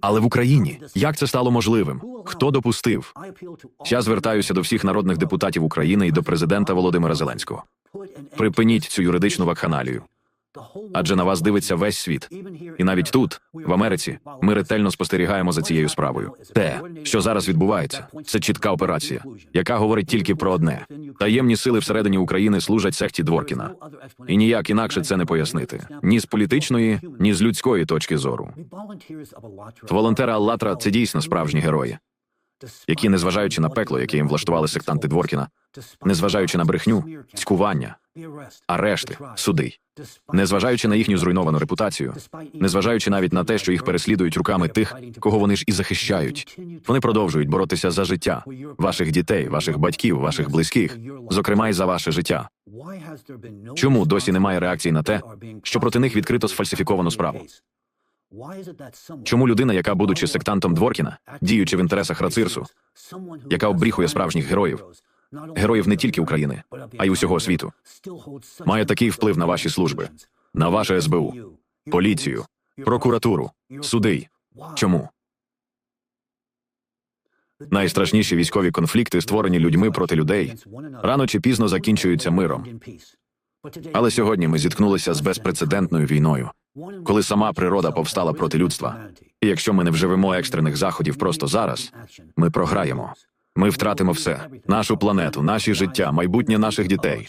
Але в Україні як це стало можливим? Хто допустив? Я звертаюся до всіх народних депутатів України і до президента Володимира Зеленського. Припиніть цю юридичну вакханалію, адже на вас дивиться весь світ. І навіть тут, в Америці, ми ретельно спостерігаємо за цією справою. Те, що зараз відбувається, це чітка операція, яка говорить тільки про одне: таємні сили всередині України служать секті Дворкіна. І ніяк інакше це не пояснити ні з політичної, ні з людської точки зору. Волонтери Аллатра це дійсно справжні герої, які, незважаючи на пекло, яке їм влаштували сектанти Дворкіна, незважаючи на брехню, цькування, арешти, суди, незважаючи на їхню зруйновану репутацію, незважаючи навіть на те, що їх переслідують руками тих, кого вони ж і захищають, вони продовжують боротися за життя ваших дітей, ваших батьків, ваших близьких, зокрема й за ваше життя. Чому досі немає реакції на те, що проти них відкрито сфальсифіковано справу? Чому людина, яка, будучи сектантом Дворкіна, діючи в інтересах Рацирсу, яка обріхує справжніх героїв, героїв не тільки України, а й усього світу, має такий вплив на ваші служби, на ваше СБУ, поліцію, прокуратуру, суди? Чому? Найстрашніші військові конфлікти, створені людьми проти людей, рано чи пізно закінчуються миром. Але сьогодні ми зіткнулися з безпрецедентною війною, коли сама природа повстала проти людства. І якщо ми не вживемо екстрених заходів просто зараз, ми програємо. Ми втратимо все: нашу планету, наші життя, майбутнє наших дітей.